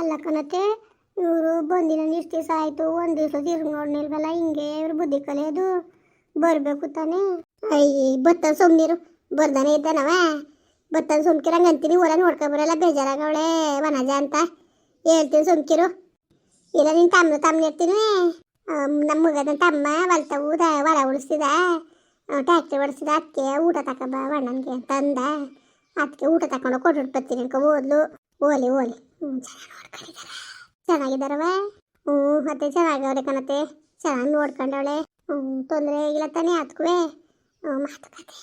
ಅಲ್ಲ ಇವರು ಬಂದಿನ ಇಷ್ಟು ದಿವಸ ಆಯಿತು, ಒಂದು ದಿವಸ ತಿರುಗಿ ನೋಡ್ನಿಲ್ವಲ್ಲ, ಹಿಂಗೆ ಇವ್ರು ಬುದ್ಧಿ ಕಲಿಯೋದು ಬರಬೇಕು ತಾನೇ. ಅಯ್ಯ ಬತ್ತ ಸುಮ್ಮನಿರು ಬರ್ದಾನೆ ಇದ್ದಾನವ. ಬತ್ತನ ಸುಮ್ಕಿರಂಗೆ ಅಂತೀನಿ ಹೊರ ನೋಡ್ಕೊಬರಲ್ಲ ಬೇಜಾರಾಗವಳೆ ವನಜ ಅಂತ. ಹೇಳ್ತೀನಿ ಸುಮ್ಕಿರು. ಇಲ್ಲ ನಿನ್ನ ತಮ್ಮ ತಮ್ಮ ಇರ್ತೀನಿ. ನಮ್ಮ ಮಗನ ತಮ್ಮ ಹೊಲ್ತವು ಹೊಲ ಉಳಿಸ್ತಿದ ಟ್ಯಾಕ್ಟ್ರಿ ಓಡಿಸಿದ ಅದಕ್ಕೆ ಊಟ ತಕೊಂಬ, ಅಣ್ಣನಿಗೆ ತಂದ. ಅಂದ ಅದಕ್ಕೆ ಊಟ ತಕೊಂಡು ಕೊಟ್ಟು ಬರ್ತೀನಿ ಓದ್ಲು ಓಲಿ ಓಲಿ. ಚೆನ್ನಾಗಿದ್ದಾರವ ಹ್ಞೂ ಮತ್ತೆ ಚೆನ್ನಾಗವ್ರೆ ಕಣತೆ ಚೆನ್ನಾಗಿ ನೋಡ್ಕೊಂಡವಳೆ. ಹ್ಞೂ ತೊಂದರೆ ಇಲ್ಲ ತಾನೇ ಅದಕ್ಕೂ ಮಾತುಕತೆ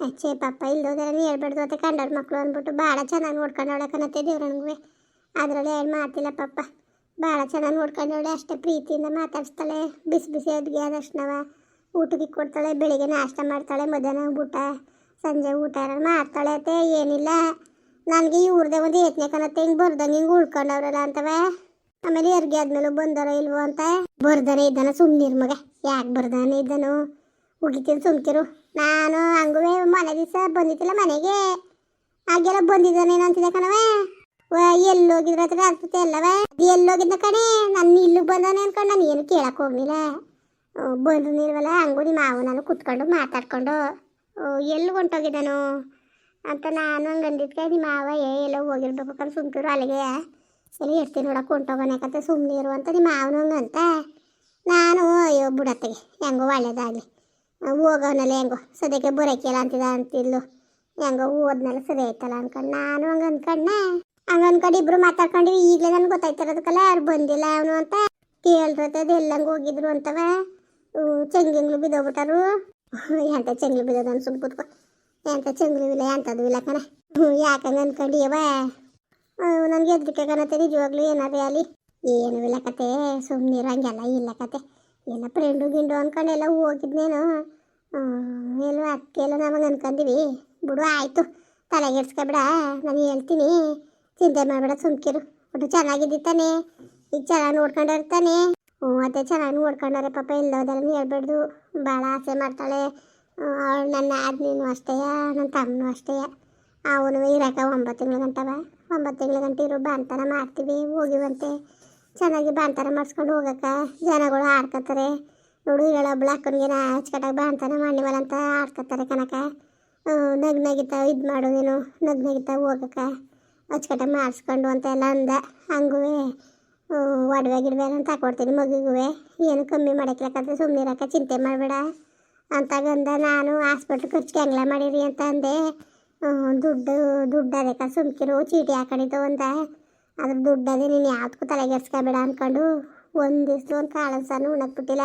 ಅಚ್ಚೆ ಪಾಪ ಇಲ್ದೋದ್ರೆ ಹೇಳ್ಬಾರ್ದು ಮತ್ತೆ ಕಂಡವ್ರ ಮಕ್ಕಳು ಅಂದ್ಬಿಟ್ಟು ಭಾಳ ಚೆನ್ನಾಗಿ ನೋಡ್ಕೊಂಡವಳೆ ಕಣತೆ ದೇವ್ರನಿಗೂ ಅದರಲ್ಲಿ ಏನು ಮಾತಿಲ್ಲ ಪಾಪ. ಭಾಳ ಚೆನ್ನಾಗಿ ನೋಡ್ಕೊಂಡವಳೆ, ಅಷ್ಟೇ ಪ್ರೀತಿಯಿಂದ ಮಾತಾಡಿಸ್ತಾಳೆ. ಬಿಸಿ ಬಿಸಿ ಅದ್ಗೆ ಆದಷ್ಟನವ ಊಟಕ್ಕೆ ಕೊಡ್ತಾಳೆ, ಬೆಳಿಗ್ಗೆ ನಾಷ್ಟ ಮಾಡ್ತಾಳೆ, ಮಧ್ಯಾಹ್ನ ಊಟ, ಸಂಜೆ ಊಟ ಮಾಡ್ತಾಳೆ ಅತ್ತೆ, ಏನಿಲ್ಲ. ನನಗೆ ಇವ್ರದೇ ಒಂದು ಏತ್ನೆ ಕಣತ್ತೆ, ಹಿಂಗೆ ಬರ್ದಂಗೆ ಹಿಂಗೆ ಉಳ್ಕೊಂಡವ್ರಲ್ಲ ಅಂತವೆ. ಆಮೇಲೆ ಎರ್ಗೆ ಆದ್ಮೇಲೆ ಬಂದಾರ ಇಲ್ವೋ ಅಂತ. ಬರ್ದಾನೆ ಇದ್ದಾನ ಸುಮ್ಮನಿರ್ ಮಗ, ಯಾಕೆ ಬರ್ದಾನೆ ಇದ್ದಾನು? ಉಗಿತೀನಿ ಸುಮ್ಕಿರು. ನಾನು ಹಂಗುವೆ ಮನೆ ದಿವಸ ಬಂದಿದ್ದಿಲ್ಲ ಮನೆಗೆ. ಹಾಗೆಲ್ಲ ಬಂದಿದ್ದಾನೇನೋ ಅಂತಿದೆ ಕಣವೇ ಎಲ್ಲಿ ಹೋಗಿದ್ರ ಹತ್ರ ಅನ್ಸುತ್ತೆ ಎಲ್ಲವೇ ಎಲ್ಲಿ ಎಲ್ಲೋಗಿದ್ದ ಕಣೆ ನನ್ನ ಇಲ್ಲಿಗೆ ಬಂದಾನೆ ಅನ್ಕೊಂಡು ನಾನು ಏನು ಕೇಳಕ್ಕೆ ಹೋಗ್ಲಿಲ್ಲ. ಬಂದು ನೀರ್ವಲ್ಲ ಹಂಗು ನಿಮ್ಮ ಮಾವು ನಾನು ಕುತ್ಕೊಂಡು ಮಾತಾಡ್ಕೊಂಡು ಎಲ್ಲಿ ಹೊಂಟೋಗಿದ್ದಾನು? ಅಂತ ನಾನು ಹಂಗೆ ಅಂದಿದ್ಕೆ ನಿಮ್ಮ ಮಾವ, ಏ, ಎಲ್ಲೋ ಹೋಗಿರ್ಬೇಕು ಕಣ್ ಸುಮ್ಕಿರು ಅಲ್ಲಿಗೆ. ಎಲ್ಲ ಇರ್ತೀನಿ ನೋಡಕ್ಕೆ ಸುಮ್ನೆ ಸುಮ್ಮನೆ ಇರು ಅಂತ ನಿಮ್ಮ ಮಾವನ ಹಂಗಂತ ನಾನು, ಅಯ್ಯೋ, ಬಿಡತ್ತೆಗೆ, ಹೆಂಗೋ ಒಳ್ಳೇದಾಗಲಿ. ಹೋಗೋನಲ್ಲ ಹೆಂಗೋ, ಸದ್ಯಕ್ಕೆ ಬರೋಕ್ಕಿಲ್ಲ ಅಂತಿದ ಅಂತಿದ್ಲು. ಹೆಂಗೋ ಓದ್ನೆಲ್ಲ ಸರಿ ಆಯ್ತಲ್ಲ ಅನ್ಕೊಂಡು, ನಾನು ಹಂಗೆ ಅನ್ಕೊಂಡೆ ಹಂಗೆ ಅನ್ಕೊಂಡು ಇಬ್ರು ಮಾತಾಡ್ಕೊಂಡಿವಿ. ಈಗಲೇ ನನಗೆ ಗೊತ್ತಾಯ್ತಿರೋದಕ್ಕಲ್ಲ ಯಾರು ಬಂದಿಲ್ಲ ಅವನು ಅಂತ. ಕೇಳ್ರತ್ತದ ಎಲ್ಲಂಗೆ ಹೋಗಿದ್ರು ಅಂತವ. ಚೆಂಗಿಂಗ್ಳು ಬಿದ್ದೋಗ್ಬಿಟ್ಟಾರು. ಎಂತ ಚೆಂಗ್ಳು ಬಿದ್ದೋದು ಅನ್ಸುಮ್ ಕೂತ್ಕೊ. ಎಂತ ಚಂದ್ರ ಇಲ್ಲ ಎಂಥದ್ದು ಇಲ್ಲ ಕಣ ಯಾಕಂಗೆ ಅನ್ಕೊಂಡಿಯವ ನನಗೆ ಹೆದ್ರಿಕೆ ಕಣತೆ ನಿಜವಾಗ್ಲೂ ಏನಾದ್ರೆ ಅಲ್ಲಿ? ಏನು ಇಲ್ಲ ಕತೆ ಸುಮ್ಮನೆ ಇರಂಗೆಲ್ಲ ಇಲ್ಲ ಕತೆ. ಎಲ್ಲ ಫ್ರೆಂಡು ಗಿಂಡು ಅನ್ಕೊಂಡು, ಎಲ್ಲ ಹೋಗಿದ್ನೇನು? ಎಲ್ಲ ಅದಕ್ಕೆ ಎಲ್ಲ ನಮಗೆ ಅನ್ಕೊಂಡಿವಿ ಬಿಡು, ಆಯಿತು. ತಲೆಗೆಡ್ಸ್ಕೊಬೇಡ ನಾನು ಹೇಳ್ತೀನಿ. ಚಿಂತೆ ಮಾಡಬೇಡ, ಸುಮ್ಕಿರು. ಒಟ್ಟು ಚೆನ್ನಾಗಿದ್ದಿತ್ತಾನೆ? ಈಗ ಚೆನ್ನಾಗಿ ನೋಡ್ಕೊಂಡಿರ್ತಾನೆ ಹ್ಞೂ ಅದೇ ಚೆನ್ನಾಗಿ ನೋಡ್ಕೊಂಡವ್ರೆ ಪಾಪ ಇಲ್ಲೋದೆಲ್ಲ ಹೇಳ್ಬಾರ್ದು ಭಾಳ ಆಸೆ ಮಾಡ್ತಾಳೆ. ಅವಳು ನನ್ನ ಆದ್ನೀನು ಅಷ್ಟೇ, ನನ್ನ ತಮ್ಮನೂ ಅಷ್ಟೇ. ಅವನು ಇರಕ ಒಂಬತ್ತು ತಿಂಗಳ ಗಂಟವ ಒಂಬತ್ತು ತಿಂಗಳ ಗಂಟೆ ಇರೋ, ಬಾಂತನ ಮಾಡ್ತೀವಿ, ಹೋಗಿವಂತೆ. ಚೆನ್ನಾಗಿ ಬಾಂತನ ಮಾಡಿಸ್ಕೊಂಡು ಹೋಗಕ್ಕ. ಜನಗಳು ಆಡ್ಕೊತಾರೆ ನೋಡು ಹೇಳೊಬ್ಳು ಅಕ್ಕನಿಗೆ ಅಚ್ಚುಕಟ್ಟಾಗಿ ಬಾಂತನ ಮಾಡಿವಲ್ಲ ಅಂತ ಆಡ್ಕೊತಾರೆ ಕನಕ ನಗ್ನಾಗಿತ್ತ ನಗಿತಾ ಇದು ಮಾಡು ನೀನು. ನಗ್ನಾಗಿತ್ತ ನಗಿತಾ ಹೋಗಕ್ಕ. ಅಚ್ಚುಕಟ್ಟಾಗಿ ಮಾಡಿಸ್ಕೊಂಡು ಅಂತ ಎಲ್ಲ ಅಂದ. ಹಂಗೂ ಒಡವೆ ಗಿಡವೆ ಅಂತ ಹಾಕೊಡ್ತೀನಿ ಮಗುಗುವೆ. ಏನು ಕಮ್ಮಿ ಮಾಡಕ್ಕೆ ಸುಮ್ಮನೆ ಇರಕ್ಕ ಚಿಂತೆ ಮಾಡಬೇಡ. ಅಂತಗಂದ ನಾನು ಹಾಸ್ಪಿಟ್ಲ್ ಖರ್ಚಿಗೆ ಹೆಂಗ್ಲ ಮಾಡಿರಿ ಅಂತ ಅಂದೆ. ದುಡ್ಡು ದುಡ್ಡು ಅದಕ್ಕೆ ಸುಮ್ಕಿರು, ಚೀಟಿ ಹಾಕೊಂಡಿದ್ದು ಒಂದ ಅದ್ರ ದುಡ್ಡು ಅದೇ ನೀನು ಯಾವ್ದಕ್ಕೂ ತಲೆಗೆಡ್ಸ್ಕೊಬೇಡ ಅಂದ್ಕೊಂಡು ಒಂದು ದಿವ್ಸ ಒಂದು ಕಾಳು ಸಹ ಉಣ್ಣಕ್ಬಿಟ್ಟಿಲ್ಲ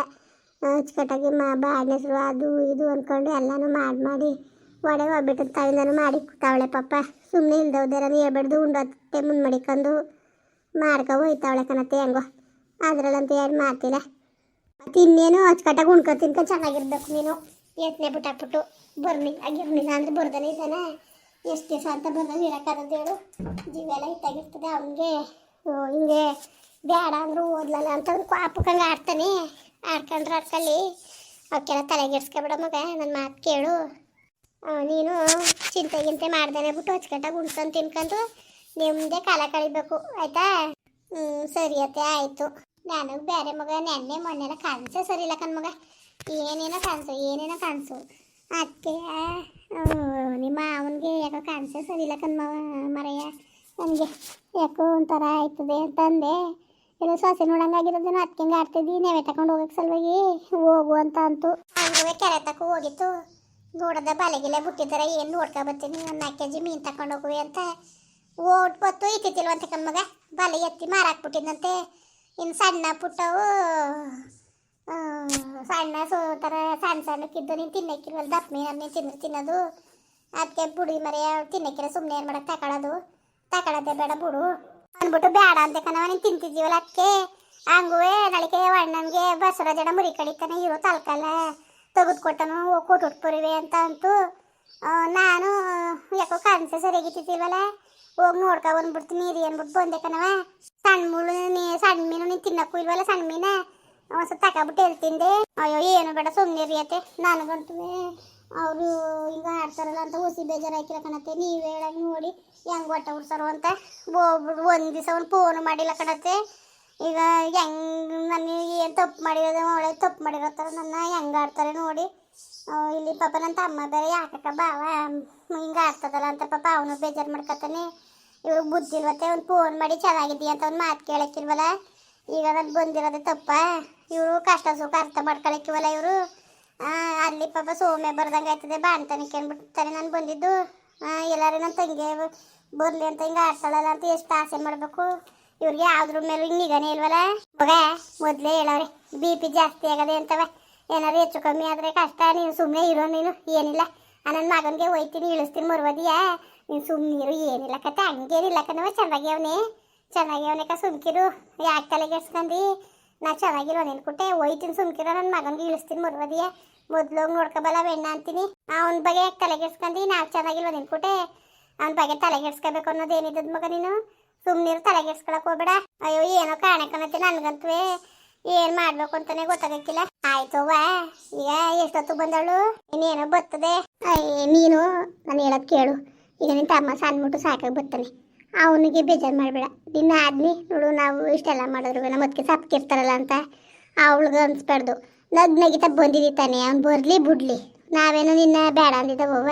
ಅಚ್ಚುಕಟ್ಟಾಗಿ ಮಾ ಬಾಡ್ನೆಸರು ಅದು ಇದು ಅಂದ್ಕೊಂಡು ಎಲ್ಲನೂ ಮಾಡಿ ಮಾಡಿ ಒಡೆ ಒಬ್ಬಿಟ್ಟು ತಾಯಿಂದನು ಮಾಡಿ ಕೂತಾವಳೆ ಪಾಪ. ಸುಮ್ಮನೆ ಇಲ್ದವ್ದಾರನು ಹೇಳ್ಬಾರ್ದು ಉಂಡತ್ತೆ ಮುಂದೆ ಮಡಿಕೊಂಡು ಮಾಡ್ಕೊ ಹೋಯ್ತಾವಳೆ ಕಣತ್ತೆ ಹೆಂಗೋ. ಅದ್ರಲ್ಲಂತೂ ಎರಡು ಮಾತಿಲ್ಲ. ಮತ್ತೆ ಇನ್ನೇನು ಅಚ್ಚುಕಟ್ಟಾಗಿ ಉಣ್ಕೊ ತಿನ್ಕೊಂಡು ಚೆನ್ನಾಗಿರ್ಬೇಕು ನೀನು. ಎತ್ತನೆ ಬಿಟ್ಟಾಕ್ಬಿಟ್ಟು ಬರ್ನಿ ಆಗಿರ್ನಿಲ್ಲ ಅಂದ್ರೆ ಬರ್ದಾನೆ ಇದ್ದಾನೆ. ಎಷ್ಟು ದಿವಸ ಅಂತ ಬರ್ದಾನೆ ಇರೋಕ್ಕಾಗದು ಹೇಳು. ಜೀವ ಎಲ್ಲ ಇತ್ತಾಗಿರ್ತದೆ ಅವನಿಗೆ ಹಿಂಗೆ ಬೇಡ ಅಂದ್ರು ಓದ್ಲಲ್ಲ ಅಂತ ಅವ್ನು ಕ್ವಾಪಕ್ಕಂಗೆ ಆಡ್ತಾನೆ. ಆಡ್ಕೊಂಡ್ರೆ ಆಡ್ಕೊಳ್ಳಿ ಅವಕ್ಕೆಲ್ಲ ತಲೆಗೆಡ್ಸ್ಕೊಬೇಡ ಮಗ ನನ್ನ ಮಾತು ಕೇಳು. ನೀನು ಚಿಂತೆ ಗಿಂತೆ ಮಾಡ್ದೇನೆ ಬಿಟ್ಟು ಅಚ್ಚುಕಟ್ಟಾಗಿ ಉಣ್ಕೊಂಡು ತಿನ್ಕೊಂಡು ನಿಮ್ಮದೇ ಕಾಲ ಕಳಿಬೇಕು, ಆಯಿತಾ? ಹ್ಞೂ ಸರಿ ಅತ್ತೆ, ಆಯಿತು. ನಾನು ಬೇರೆ ಮಗ ನೆನ್ನೆ ಮೊನ್ನೆನ ಕನಸೇ ಸರಿ ಇಲ್ಲ ಕಣ್ ಮಗ. ಏನೇನೋ ಕನಸು ಏನೇನೋ ಕನಸು ಅದಕ್ಕೆ ನಿಮ್ಮ ಅವನಿಗೆ ಯಾಕೋ ಕನಸೇ ಕಣ್ ಮವ ಮರೆಯ ನನಗೆ ಯಾಕೋ ಒಂಥರ ಆಯ್ತದೆ ಅಂತಂದೆ. ಏನೋ ಸೊಸೆ ನೋಡಂಗಾಗಿರೋದೇನೋ ಅದಕ್ಕೆ ಆಡ್ತಿದ್ದಿ, ನೆವೆ ತಕೊಂಡು ಹೋಗಕ್ಕೆ ಸಲುವಾಗಿ ಹೋಗು ಅಂತ ಅಂತು. ಹಂಗೆ ಕೆರೆ ತಕ್ಕ ಹೋಗಿತ್ತು. ನೋಡದ ಬಲೆಗಿಲೆ ಬಿಟ್ಟಿದ್ದಾರೆ ಏನು ನೋಡ್ಕೊ ಬರ್ತೀನಿ, ಒಂದು ನಾಲ್ಕು ಕೆ ಜಿ ಮೀನು ತಗೊಂಡು ಹೋಗುವೆ ಅಂತ. ಓಟ್ ಬತ್ತು ಇತ್ತಿಲ್ವಂತೆ ಕಮ್ಮಗ ಬಲೆ ಎತ್ತಿ ಮಾರಾಕ್ಬಿಟ್ಟಿದ್ದಂತೆ ಇನ್ನು ಸಣ್ಣ ಪುಟ್ಟವು ಸಣ್ಣ ಸೋ ಥರ ಸಣ್ಣ ಸಣ್ಣಕ್ಕಿದ್ದು ನೀನು ತಿನ್ನಕ್ಕಿರುವಲ್ಲಿ ದಪ್ಪ ಮೀನು ತಿಂದ್ರೆ ತಿನ್ನೋದು. ಅದಕ್ಕೆ ಬುಡಿ ಮರೆಯ ತಿನ್ನಕ್ಕಿರ ಸುಮ್ಮನೆ ಏನು ಮಾಡೋಕ್ಕೆ ತಗೊಳ್ಳೋದು ತಗೊಳ್ಳೋದೆ ಬೇಡ ಬುಡು. ಅಂದ್ಬಿಟ್ಟು ಬೇಡ ಅಂತ ಕಣವ ನೀನು ತಿಂತಿದ್ದೀವಲ್ಲ ಅದಕ್ಕೆ ಹಂಗುವೆ ನಳಿಕೆ ಅಣ್ಣನಿಗೆ ಬಸವರಾಜನ ಮುರಿ ಕಡಿತಾನೆ ಇರೋ ತಲ್ಕಲ್ಲ. ತೆಗೆದುಕೊಟ್ಟನು ಕೊಟ್ಟನು ಕೊಟ್ಟುಟ್ಪುರಿವೆ ಅಂತ ಅಂತು. ನಾನು, ಯಾಕೋ ಕಾಣಿಸೆ ಸರಿಯಾಗಿತ್ತಿಲ್ವಲ್ಲ ಹೋಗಿ ನೋಡ್ಕೊ ಬಂದ್ಬಿಡ್ತೀನಿ ನೀರು ಅಂದ್ಬಿಟ್ಟು ಬಂದೆ ಕಣವ ಸಣ್ಣ ಮುಳ್ಳು ನೀ, ಸಣ್ಣ ಮೀನು ನೀನು ತಿನ್ನಕ್ಕೂ ಇಲ್ವಲ್ಲ ಸಣ್ಣ ಮೀನ? ಒಂದ್ಸಲ ತಗೊಬಿಟ್ಟು ಹೇಳ್ತಿಂದೆ ಅಯ್ಯೋ, ಏನು ಬೇಡ ಸುಮ್ಮನೆ ರೀ ಅತ್ತೆ. ನನಗಂತೂ ಅವರು ಈಗ ಆಡ್ತಾರಲ್ಲ ಅಂತ ಹುಸಿ ಬೇಜಾರಾಕಿಲ್ಲ ಕಣತ್ತೆ. ನೀವು ಹೇಳಂಗೆ ನೋಡಿ ಹೆಂಗೆ ಹೊಟ್ಟೆ ಉಡ್ಸಾರು ಅಂತ. ಒಬ್ಬರು ಒಂದು ದಿವಸ ಒಂದು ಫೋನ್ ಮಾಡಿಲ್ಲ ಕಣತ್ತೆ. ಈಗ ಹೆಂಗೆ ನನಗೆ ಏನು ತಪ್ಪು ಮಾಡಿರೋದು, ಅವಳೆ ತಪ್ಪು ಮಾಡಿರತ್ತಾರ ನನ್ನ ಹೆಂಗೆ ಆಡ್ತಾರೆ ನೋಡಿ. ಇಲ್ಲಿ ಪಾಪ ನನ್ನ ತಮ್ಮ ಬೇರೆ ಯಾಕಕ್ಕ ಬಾವ ಹಿಂಗೆ ಆಡ್ತದಲ್ಲ ಅಂತ ಪಾಪ ಅವನು ಬೇಜಾರು ಮಾಡ್ಕೊತಾನೆ. ಇವ್ರು ಬುದ್ಧಿಲ್ವತ್ತೆ ಅವ್ನು ಫೋನ್ ಮಾಡಿ ಚೆನ್ನಾಗಿದ್ದೀಯ ಅಂತ ಅವ್ನು ಮಾತು ಕೇಳಕ್ಕಿಲ್ವಲ್ಲ? ಈಗ ನಾನು ಬಂದಿರೋದೇ ತಪ್ಪ. ಇವರು ಕಷ್ಟ ಸುಖ ಅರ್ಥ ಮಾಡ್ಕೊಳಕ್ಕಿವಲ್ಲ ಇವರು. ಅಲ್ಲಿ ಪಾಪ ಸೋಮೆ ಬರ್ದಂಗೆ ಆಯ್ತದೆ ಬಾಣ್ತಾನಿಕೆ ಅಂದ್ಬಿಡ್ತಾರೆ ನಾನು ಬಂದಿದ್ದು. ಎಲ್ಲರೂ ನನ್ನ ತಂಗಿ ಬರಲಿ ಅಂತ ಹಿಂಗೆ ಆಡ್ತಾಳಲ್ಲ ಅಂತ ಎಷ್ಟು ಆಸೆ ಮಾಡಬೇಕು. ಇವ್ರಿಗೆ ಯಾವ್ದ್ರ ಮೇಲೂ ನಿಗನೇ ಇಲ್ವಲ್ಲ? ಮಗ ಮೊದಲೇ ಹೇಳವ್ರೆ ಬಿ ಪಿ ಜಾಸ್ತಿ ಆಗದೆ ಅಂತವ. ಏನಾರು ಹೆಚ್ಚು ಕಮ್ಮಿ ಆದ್ರೆ ಕಷ್ಟ. ನೀನು ಸುಮ್ಮನೆ ಇರೋ ನೀನು, ಏನಿಲ್ಲ. ನನ್ನ ಮಗನಿಗೆ ಒಯ್ತೀನಿ ಇಳಿಸ್ತೀನಿ, ಮರುವದಿಯಾ? ನೀನು ಸುಮ್ಮನೆ ಇರು, ಏನಿಲ್ಲ ಕತೆ. ಹಂಗೇನಿಲ್ಲ ಕಣವ ಚೆನ್ನಾಗಿ ಅವನೇ. ಚೆನ್ನಾಗಿ ಅವನೇಕ ಸುಮ್ಕಿರು. ಯಾಕೆ ತಲೆಗೆಡ್ಸ್ಕೊಂಡಿ ನಾ ಚೆನ್ನಾಗಿರೋ ನಿನ್ಕುಟ್ಟೆ ಒಯ್ತೀನಿ ಸುಮ್ಕಿರೋ ನನ್ನ ಮಗನಿಗೆ ಇಳಿಸ್ತೀನಿ, ಮರುವದಿಯ. ಮೊದ್ಲು ನೋಡ್ಕೊಬಲ್ಲ ಬೆಣ್ಣ ಅಂತೀನಿ. ಅವನ ಬಗ್ಗೆ ಯಾಕೆ ತಲೆಗೆಡ್ಸ್ಕೊಂಡಿ ನಾವು ಚೆನ್ನಾಗಿಲ್ವ ನಿನ್ಕುಟ್ಟೆ ಅವನ ಬಗ್ಗೆ ತಲೆಗೆಡ್ಸ್ಕೋಬೇಕು ಅನ್ನೋದು ಏನಿದ್ದದ ಮಗ ನೀನು? ಸುಮ್ಮನಿರು ತಲೆಗೆಡ್ಸ್ಕೊಳಕ್ ಹೋಗ್ಬೇಡ. ಅಯ್ಯೋ, ಏನೋ ಕಾಣಕನತ್ತೆ ನನ್ಗಂತೂ. ಏನ್ ಮಾಡ್ಬೇಕು ಅಂತಾನೆ ಗೊತ್ತಾಗಕ್ಕಿಲ್ಲ. ಆಯ್ತು ಅವ್ವ, ಈಗ ಎಷ್ಟೊತ್ತು ಬಂದಳು ಇನ್ನೇನೋ ಬರ್ತದೆ. ಅಯ್ಯ ನೀನು ನಾನು ಹೇಳೋದ್ ಕೇಳು. ಈಗ ನಿನ್ನ ತಮ್ಮ ಸಣ್ಣ ಸಾಕಾಗಿ ಬರ್ತಾನೆ ಅವನಿಗೆ ಬೇಜಾರು ಮಾಡಬೇಡ. ನಿನ್ನ ಆದ್ನಿ ನೋಡು, ನಾವು ಇಷ್ಟೆಲ್ಲ ಮಾಡಿದ್ರು ನಮ್ಮ ಅದಕ್ಕೆ ಸಪ್ಕಿರ್ತಾರಲ್ಲ ಅಂತ. ಅವಳಿಗೆ ಅನ್ಸ್ಬಾರ್ದು. ನಗ್ ನಗಿತ ಬಂದಿದ್ದಿ ತಾನೆ, ಅವ್ನು ಬರ್ಲಿ ಬಿಡ್ಲಿ. ನಾವೇನೋ ನಿನ್ನ ಬೇಡ ಅಂದಿದ್ದಾವವ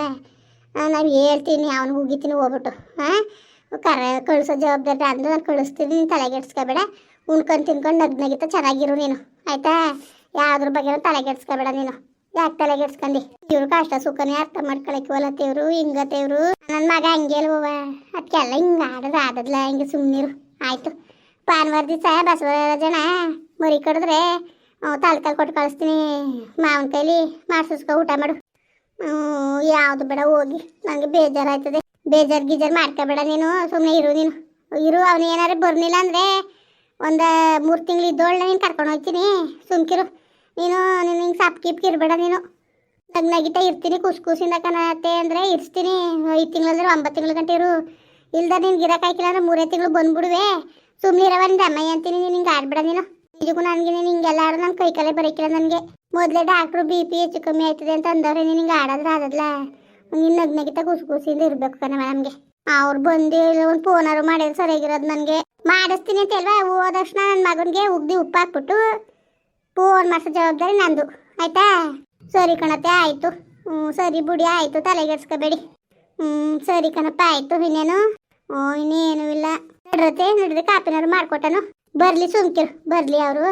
ನಾನು ಹೇಳ್ತೀನಿ ಅವ್ನಿಗೆ ಹೋಗಿತೀನಿ ಹೋಗ್ಬಿಟ್ಟು. ಹಾಂ ಕರ ಕಳಿಸೋ ಜವಾಬ್ದಾರಿ ಅಂದ್ರೆ ನಾನು ಕಳಿಸ್ತೀನಿ ನೀನು ತಲೆಗೆಡ್ಸ್ಕೊಬೇಡ ಉಣ್ಕೊಂಡು ತಿನ್ಕೊಂಡು ನಗ್ನಗಿತ ಚೆನ್ನಾಗಿರು ನೀನು. ಆಯ್ತಾ? ಯಾವ್ದ್ರ ಬಗ್ಗೆ ತಲೆಗೆಡ್ಸ್ಕೊಬೇಡ ನೀನು. ಯಾಕೆ ತಲೆಗೆಡ್ಸ್ಕೊಂಡಿ ಇವ್ರು ಕಷ್ಟ ಸುಖನೇ ಅರ್ಥ ಮಾಡ್ಕೊಳಕ್ಕೆ ಹಿಂಗ ಹಿಂಗತ್ತೇವ್ರು ನನ್ನ ಮಗ ಹಂಗೆ ಅಲ್ವವ ಅದಕ್ಕೆಲ್ಲ ಹಿಂಗೆ ಆಡೋದು ಆದದ್ಲ ಹಿಂಗೆ ಸುಮ್ಮನಿರು ಆಯ್ತು. ಭಾನುವಾರ ದಿವಸ ಬಸವರಾಜನ ಮರಿ ಕಡಿದ್ರೆ? ತಲೆಕಾಲು ಕೊಟ್ಟು ಕಳಿಸ್ತೀನಿ. ಮಾವಿನ ಕೈಲಿ ಮಾಡ್ಸಿಸ್ಕೊ, ಊಟ ಮಾಡು. ಯಾವ್ದು ಬೇಡ ಹೋಗಿ. ನನಗೆ ಬೇಜಾರಾಯ್ತದೆ. ಬೇಜಾರು ಗೀಜರ್ ಮಾಡ್ಕೋಬೇಡ ನೀನು ಸುಮ್ಮನೆ ಇರು ನೀನು. ಇರು, ಅವನು ಏನಾರು ಬರ್ನಿಲ್ಲ ಅಂದರೆ ಒಂದು ಮೂರು ತಿಂಗಳು ಇದ್ದೋಳ ನೀನು ಕರ್ಕೊಂಡು ಹೋಗ್ತೀನಿ. ಸುಮ್ಕಿರು. ನೀನು ನೀನು ಹಿಂಗೆ ಸಾಪ್ ಕಿಪ್ಕಿ ಇರಬೇಡ ನೀನು. ನಗ್ನಗಿತ ಇರ್ತೀನಿ, ಕುಸ್ ಕುಸಿಂದ ಕಣತ್ತೆ ಅಂದರೆ ಇರಿಸ್ತೀನಿ. ಐದು ತಿಂಗಳಂದ್ರೆ ಒಂಬತ್ತು ತಿಂಗಳ ಗಂಟೆ ಇರು. ಇಲ್ದ ನೀನು ಗಿರಕಾಯ್ಕಿಲ್ಲ ಅಂದ್ರೆ ಮೂರೇ ತಿಂಗಳು ಬಂದ್ಬಿಡುವೆ. ಸುಮ್ಮನೆ ಇರವ ನಿಂದ ಅಮ್ಮಯ್ಯ ಅಂತೀನಿ, ನೀನು ಹಿಂಗೆ ಆಡ್ಬೇಡ ನೀನು. ನಿಜಕ್ಕೂ ನನಗೆ ನೀನು ಹಿಂಗೆಲ್ಲ ಆಡೋ ನನ್ನ ಕೈ ಕಾಲೇ ಬರೋಕ್ಕಿಲ್ಲ ನನಗೆ. ಮೊದಲೇ ಡಾಕ್ಟ್ರು ಬಿ ಪಿ ಹೆಚ್ಚು ಕಮ್ಮಿ ಆಯ್ತದೆ ಅಂತ ಅಂದವ್ರೆ, ನೀನು ಹಿಂಗೆ ಆಡೋದ್ರೆ ಆದದ್ಲ? ನೀನು ನಗ್ನಗಿತ ಕುಸ್ ಕುಸಿಂದ ಇರಬೇಕು ನನಗೆ ನಮಗೆ ಅವ್ರು ಬಂದು ಒಂದು ಫೋನಾರು ಮಾಡಿದ್ರೆ ಸರಿಯಾಗಿರೋದು ನನಗೆ. ಮಾಡಿಸ್ತೀನಿ ಅಂತ ಅಲ್ವಾ ಹೋದ ತಕ್ಷಣ ನನ್ನ ಮಗನಿಗೆ ಉಗ್ದಿ ಉಪ್ಪು ಹಾಕ್ಬಿಟ್ಟು ಫೋನ್ ಮಾಡಿಸೋ ಜವಾಬ್ದಾರಿ ನಂದು. ಆಯ್ತಾ? ಸರಿ ಕಣತೆ, ಆಯಿತು. ಹ್ಞೂ ಸರಿ ಬುಡಿ, ಆಯಿತು. ತಲೆಗೆಡ್ಸ್ಕೋಬೇಡಿ ಹ್ಞೂ ಸರಿ ಕಣಪ್ಪ, ಆಯಿತು. ಇನ್ನೇನು? ಓ, ಇನ್ನೇನು ಇಲ್ಲ. ನಡ್ರತೆ ನಡ್ರಿ ಕಾಪಿನವ್ರು ಮಾಡ್ಕೊಟ್ಟನು. ಬರಲಿ ಸುಮ್ಕಿರು, ಬರಲಿ ಅವರು.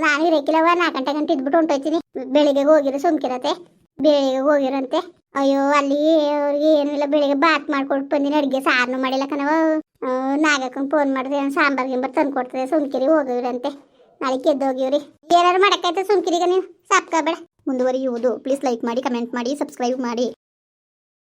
ನಾನು ಇರಕ್ಕಿಲ್ಲವ ನಾಲ್ಕು ಗಂಟೆ ಗಂಟೆ ಇದ್ಬಿಟ್ಟು ಹೊಂಟೋಯ್ತೀನಿ. ಬೆಳಿಗ್ಗೆ ಹೋಗಿರೋ ಸುಮ್ಕಿರತ್ತೆ. ಬೆಳಿಗ್ಗೆ ಹೋಗಿರಂತೆ. ಅಯ್ಯೋ, ಅಲ್ಲಿ ಅವ್ರಿಗೆ ಏನಿಲ್ಲ, ಬೆಳಿಗ್ಗೆ ಬಾತ್ ಮಾಡ್ಕೊಂಡು ಬಂದಿನಿ, ಅಡಿಗೆ ಸಾರ್ನು ಮಾಡಿಲ್ಲ ಕಣವ ನಾಗಕ್ಕಂಗೆ ಫೋನ್ ಮಾಡಿದ್ರೆ ಸಾಂಬಾರ್ ಗಿಂಬರ್ ತಂದು ಕೊಡ್ತದೆ, ಸುಮ್ಕಿರಿ ಹೋಗಿವ್ರಂತೆ. ನಾಳೆ ಕೆದ್ದೋಗಿವ್ರಿ ಏನಾರು ಮಾಡಕ್ಕಾಯ್ತು ಸುಮ್ಕಿರಿಗ ನೀವು ಸಾಪ್ಕೋಬೇಡ. ಮುಂದುವರಿಯುವುದು. ಪ್ಲೀಸ್ ಲೈಕ್ ಮಾಡಿ ಕಮೆಂಟ್ ಮಾಡಿ ಸಬ್ಸ್ಕ್ರೈಬ್ ಮಾಡಿ.